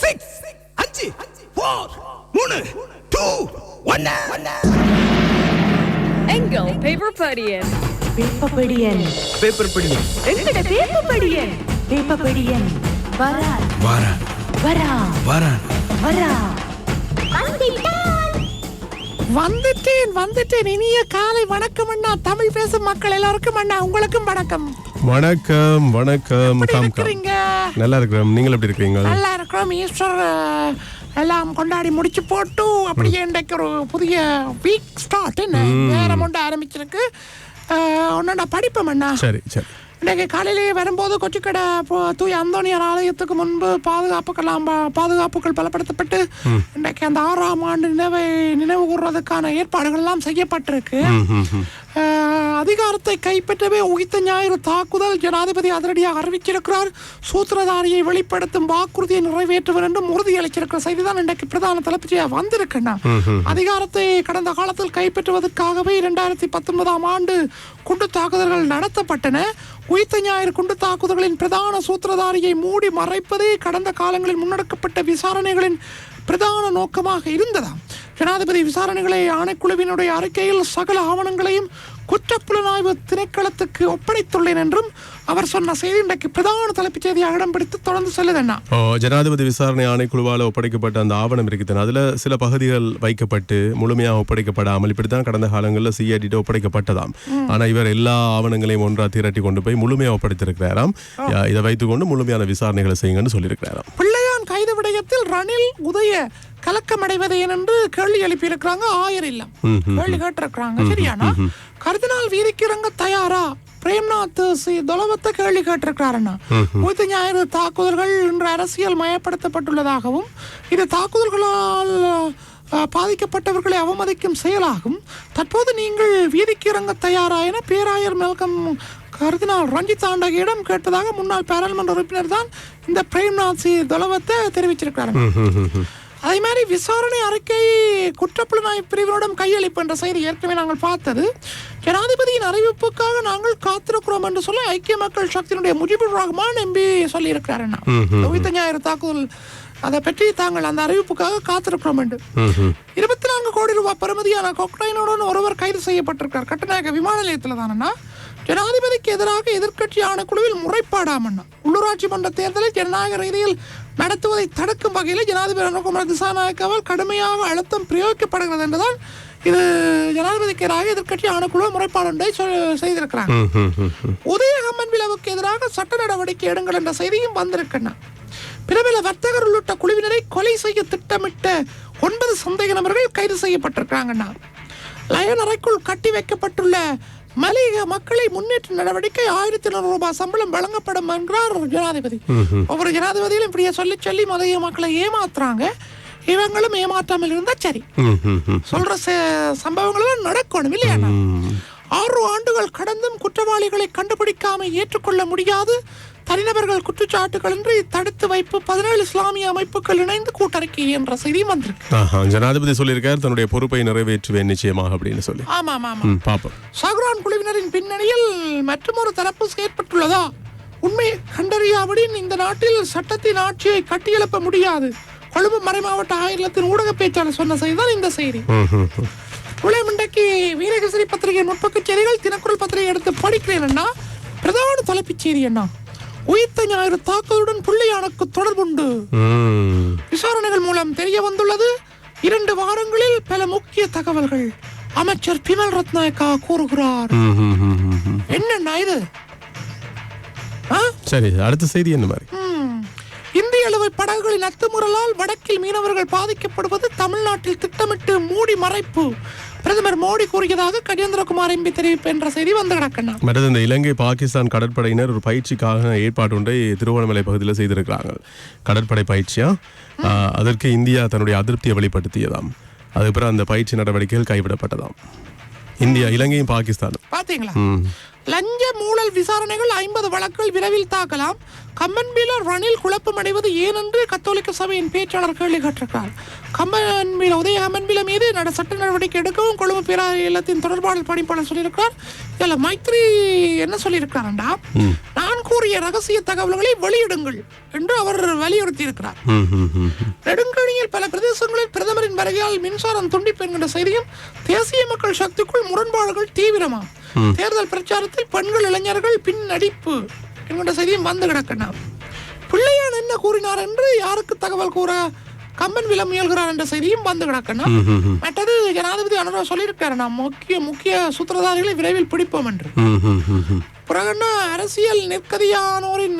Six அஞ்சு four மூணு two ஒன்னு எங்கள் பேப்பர் படியன் வேப்பப்படியன் பேப்பர் படி எங்கட வேப்பப்படியன் வேப்பப்படியன் வரா வாரா வரா வாரா வரா வந்துட்டேன் வந்துட்டேன். இனிய காலை வணக்கம் அண்ணா. தமிழ் பேசும் மக்கள் எல்லாருக்கும் அண்ணா. உங்களுக்கும் வணக்கம். வணக்கம் வணக்கம். நல்லா இருக்கிறோம். நீங்கள் எப்படி இருக்கிறீங்க? நல்லா இருக்கிறோம் ஈஸ்டர் எல்லாம் கொண்டாடி முடிச்சு போட்டு அப்படியே இன்றைக்கு ஒரு புதிய வீக் ஸ்டார்ட் என்ன? நேரம் ஒன்று ஆரம்பிச்சிருக்கு. ஒன்னா படிப்போம் அண்ணா சரி சரி. இன்றைக்கு காலையிலேயே வரும்போது கொச்சிக்கடை தூய அந்தோனியார் ஆலயத்துக்கு முன்பு பாதுகாப்புக்கெல்லாம் பாதுகாப்புகள் பலப்படுத்தப்பட்டு இன்றைக்கு அந்த ஆறாம் ஆண்டு நினைவை நினைவு கூறுறதுக்கான ஏற்பாடுகள் எல்லாம் செய்யப்பட்டிருக்கு அதிகாரத்தை கைப்பற்றவே உயிர்த்த ஞாயிறு தாக்குதல் ஜனாதிபதி அதிரடியாக அறிவிச்சிருக்கிறார். சூத்திரதாரியை வெளிப்படுத்தும் வாக்குறுதியை நிறைவேற்றுவர் என்றும் உறுதியளிச்சிருக்கிற செய்திதான் இன்றைக்கு பிரதான தலைப்புச்சியா வந்திருக்குண்ணா. அதிகாரத்தை கடந்த காலத்தில் கைப்பற்றுவதற்காகவே இரண்டாயிரத்தி பத்தொன்பதாம் ஆண்டு குண்டு தாக்குதல்கள் நடத்தப்பட்டன. உயிர்த்த ஞாயிறு குண்டு தாக்குதல்களின் பிரதான சூத்திரதாரியை மூடி மறைப்பதே கடந்த காலங்களில் முன்னெடுக்கப்பட்ட விசாரணைகளின் பிரதான நோக்கமாக இருந்ததாம். ஜனாதிபதி விசாரணைகளை ஆணைக்குழுவினுடைய அறிக்கையில் சகல ஆவணங்களையும் குற்றப்புலனாய்வு திணைக்களத்துக்கு ஒப்படைத்துள்ளேன் என்றும் அவர் சொன்ன செய்தி இன்றைக்கு பிரதான தலைப்புச் செய்தியாக இடம் பிடித்து தொடர்ந்து செல்லுதண்ணா. ஜனாதிபதி விசாரணை ஆணைக்குழுவால் ஒப்படைக்கப்பட்ட அந்த ஆவணம் இருக்குது அதுல சில பகுதிகள் வைக்கப்பட்டு முழுமையாக ஒப்படைக்கப்படாமல் இப்படித்தான் கடந்த காலங்களில் சிஐடிட்ட ஒப்படைக்கப்பட்டதாம். ஆனா இவர் எல்லா ஆவணங்களையும் ஒன்றா திரட்டி கொண்டு போய் முழுமையாக ஒப்படைத்திருக்கிறாராம். இதை வைத்துக்கொண்டு முழுமையான விசாரணைகளை செய்யுங்கன்னு சொல்லியிருக்கிறாராம். பிள்ளையான் கைது விடயத்தில் ரணில் உதய கலக்கமடைவது ஏனென்று கேள்வி எழுப்பியிருக்கிறாங்க ஆயர் இல்லம். கேள்வி கேட்டிருக்கிறாங்க. சரியானா? கருதினால் வீரிக்கிறங்க தயாரா? பிரேம்நாத் தொலவத்த கேள்வி கேட்டிருக்கிறாருன்னா. உயிர்த்த ஞாயிறு தாக்குதல்கள் இன்று அரசியல் மயப்படுத்தப்பட்டுள்ளதாகவும் இது தாக்குதல்களால் பாதிக்கப்பட்டவர்களை அவமதிக்கும் செயலாகும். தற்போது நீங்கள் வீதிக்கு இறங்க தயாரா என பேராயர் மெல்கம் கருதினால் ரஞ்சித் ஆண்டகியிடம் கேட்டதாக முன்னாள் பாராளுமன்ற உறுப்பினர் தான் இந்த பிரேம்நாத் சி தொலவத்தை தெரிவிச்சிருக்கிறாங்க அதே மாதிரி விசாரணை அறிக்கை குற்றப்புலனாய்வு பிரிவினரிடம் கையளிப்பு என்ற செய்தி ஏற்கனவே நாங்கள் பார்த்தது. ஜனாதிபதியின் அறிவிப்புக்காக நாங்கள் காத்திருக்கிறோம் என்று சொல்லி ஐக்கிய மக்கள் சக்தியினுடைய முஜிபுர் ரஹ்மான் எம்பி சொல்லியிருக்கிறார் உயிர்த்த ஞாயிறு தாக்குதல் அதை பற்றி தாங்கள் அந்த அறிவிப்புக்காக காத்திருக்கிறோம் என்று. இருபத்தி நான்கு கோடி ரூபாய் பெறுமதியான கொக்டைனுடன் ஒருவர் கைது செய்யப்பட்டிருக்கிறார். கட்டுநாயக்க விமான நிலையத்தில் தானண்ணா ஜனாதிபதிக்கு எதிராக எதிர்க்கட்சி ஆணைக்குழுவில் முறைப்பாடாமண்ணா உள்ளூராட்சி மன்ற தேர்தலை ஜனநாயக ரீதியில் நடத்துவதை தடுக்கும் வகையில் ஜனாதிபதி ரணகுமார் திசாநாயக்காவால் கடுமையாக அழுத்தம் பிரயோகிக்கப்படுகிறது என்றுதான் இது ஜனாதிபதிக்கு எதிராக எதிர்க்கட்சி ஆணைக்குழு முறைப்பாடு ஒன்றை சொல்- செய்திருக்கிறாங்க. உதயகம்மன் விழாவுக்கு எதிராக சட்ட நடவடிக்கை எடுங்கள் என்ற செய்தியும் வந்திருக்கண்ணா. பிரபல வர்த்தகர் உள்ளிட்ட குழுவினரை கொலை செய்ய திட்டமிட்ட ஒன்பது சந்தேக நபர்கள் கைது செய்யப்பட்டிருக்கிறாங்கண்ணா. லயன் அறைக்குள் கட்டி வைக்கப்பட்டுள்ள மலையக மக்களை முன்னேற்ற நடவடிக்கை ஆயிரத்தி இருநூறு ரூபாய் சம்பளம் வழங்கப்படும் என்கிறார் ஜனாதிபதி. ஒவ்வொரு ஜனாதிபதியிலும் இப்படியே சொல்லி சொல்லி மலையக மக்களை ஏமாத்துறாங்க. இவங்களும் ஏமாற்றாமல் இருந்தா சரி. சொல்ற ச- சம்பவங்கள் எல்லாம் நடக்கணும் இல்லையா ஆறு ஆண்டுகள் கடந்தும் குற்றவாளிகளை கண்டுபிடிக்காம ஏற்றுக்கொள்ள முடியாது. தனிநபர்கள் குற்றச்சாட்டுகளின்றி தடுத்து வைப்பு பதினேழு இஸ்லாமிய அமைப்புகள் இணைந்து கூட்டறிக்கை என்ற செய்தியும் வந்திருக்கு. ஜனாதிபதி சொல்லியிருக்கார் தன்னுடைய பொறுப்பை நிறைவேற்றுவேன் நிச்சயமாக அப்படின்னு சொல்லி. ஆமா ஆமா பாப்போம் சஹ்ரான் குழுவினரின் பின்னணியில் மற்றொரு தரப்பு செயற்பட்டுள்ளதா? உண்மையை கண்டறியாவிடின் இந்த நாட்டில் சட்டத்தின் ஆட்சியை கட்டியெழுப்ப முடியாது. கொழும்பு மறைமாவட்ட ஆயிரத்தின் ஊடக பேச்சாளர் சொன்ன இந்த செய்தி. ம், ம், ம். உலகம் இன்றைக்கு வீரகேசரி பத்திரிகை முற்பக்க செய்திகள் தினக்குரல் பத்திரிகை எடுத்து படிக்கிறேன்னா பிரதான தலைப்புச் செய்தி என்ன உயிர்த்த ஞாயிறு தாக்குதலுடன் புள்ளியானுக்கு தொடர்புண்டு. விசாரணைகள் மூலம் தெரிய வந்துள்ளது இரண்டு வாரங்களில் பல முக்கிய தகவல்கள் அமைச்சர் பிமல் ரத்நாயக்கா கூறுகிறார். என்னண்ணா இது? சரி அடுத்த செய்தி என்ன மாதிரி. இந்திய அளவை படகுகளின் அத்துமுறலால் வடக்கில் மீனவர்கள் பாதிக்கப்படுவது தமிழ்நாட்டில் திட்டமிட்டு மூடி மறைப்பு பிரதமர் மோடி கூறியதாக கஜேந்திரகுமார் எம்பி தெரிவிப்பு என்ற செய்தி வந்து கிடக்கண்ணா. மற்றது இந்த இலங்கை பாகிஸ்தான் கடற்படையினர் ஒரு பயிற்சிக்காக ஏற்பாடு ஒன்றை திருவண்ணாமலை பகுதியில் செய்திருக்கிறாங்க. கடற்படை பயிற்சியா? அதற்கு இந்தியா தன்னுடைய அதிருப்தியை வெளிப்படுத்தியதாம். அதுக்கப்புறம் அந்த பயிற்சி நடவடிக்கைகள் கைவிடப்பட்டதாம். இந்தியா இலங்கையும் பாகிஸ்தானும். பாத்தீங்களா. லஞ்ச மூழல் விசாரணைகள் ஐம்பது வழக்குகள் விரைவில் தாக்கலாம். கம்மன்பில ரணில் குழப்பம் அடைவது ஏன் என்று கத்தோலிக்க சபையின் பேச்சாளர் கேள்வி கேட்டிருக்கிறார். கம்மன்பில உதய கம்மன்பில மீது நட சட்ட நடவடிக்கை எடுக்கவும் கொழும்பு இல்லத்தின் தொடர்பாளர் பணிப்பாளர் சொல்லியிருக்கிறார். இதுல மைத்ரி என்ன சொல்லியிருக்கிறார்டா? நான் கூறிய ரகசிய தகவல்களை வெளியிடுங்கள் என்று அவர் வலியுறுத்தி இருக்கிறார் நெடுங்கணியில் பல பிரதேசங்களில் பிரதமரின் வருகையால் மின்சாரம் துண்டிப்பு என்கிற செய்தியும் தேசிய மக்கள் சக்திக்குள் முரண்பாடுகள் தீவிரமா தேர்தல் பிரச்சாரத்தில் பெண்கள் இளைஞர்கள் பின்னடிப்பு என்கின்ற செய்தியும் வந்து கிடக்கணும் பிள்ளையான் என்ன கூறினார் என்று யாருக்கு தகவல் கூற கம்பன் வில முயல்கிறார் என்ற செய்தியும் வந்து கிடக்கணும். மற்றது ஜனாதிபதி அனுரா சொல்லியிருக்காரு நாம் முக்கிய முக்கிய சூத்திரதாரிகளை விரைவில் பிடிப்போம் என்று. பிறகுன்னா அரசியல் நிற்கதியானோரின்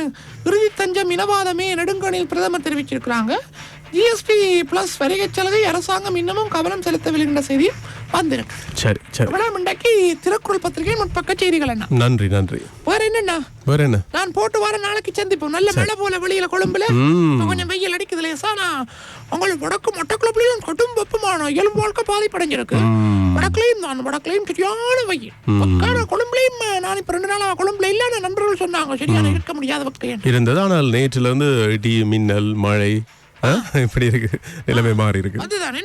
இறுதி தஞ்சம் இனவாதமே நெடுங்கணியில் பிரதமர் தெரிவிச்சிருக்கிறாங்க. ஜிஎஸ்டி பிளஸ் வரிகை சலுகை அரசாங்கம் இன்னமும் கவனம் செலுத்தவில்லை என்ற செய்தியும் வந்திருக்கு. சரி சரி. இவ்வளவு இன்றைக்கு திருக்குறள் பத்திரிகை முற்பக்க செய்திகள் என்ன? நன்றி நன்றி. வேற என்னண்ணா வேற என்ன? நான் போட்டு வர நாளைக்கு சந்திப்போம். நல்ல மழை போல வெளியில கொழும்புல. கொஞ்சம் நான் உங்களுக்கு வடக்கு மொட்டக்குழப்பிலையும் கடும் வெப்பமான இயல்பு வாழ்க்கை பாதிப்படைஞ்சிருக்கு வடக்குலையும் நான் வடக்குலையும் சரியான வெயில். பக்கான கொழும்புலையும் நான் இப்ப ரெண்டு நாளா கொழும்புல இல்ல நண்பர்கள் சொன்னாங்க சரியான இருக்க முடியாத வகையில். இருந்தது ஆனால் நேற்றுல இருந்து இடி மின்னல் மழை இப்படி இருக்கு. நிலைமை மாறி இருக்கு. அதுதான்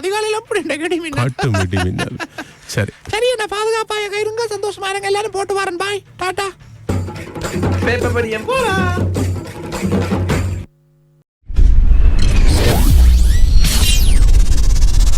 அதிகாலையில அப்படி மின்னல். இடி மின்னல். சரி. சரி என்ன பாதுகாப்பாக இருங்க சந்தோஷமா இருங்க எல்லாரும் போட்டு வரேன் பாய். டாடா. பேப்பர் படியம். போலாம்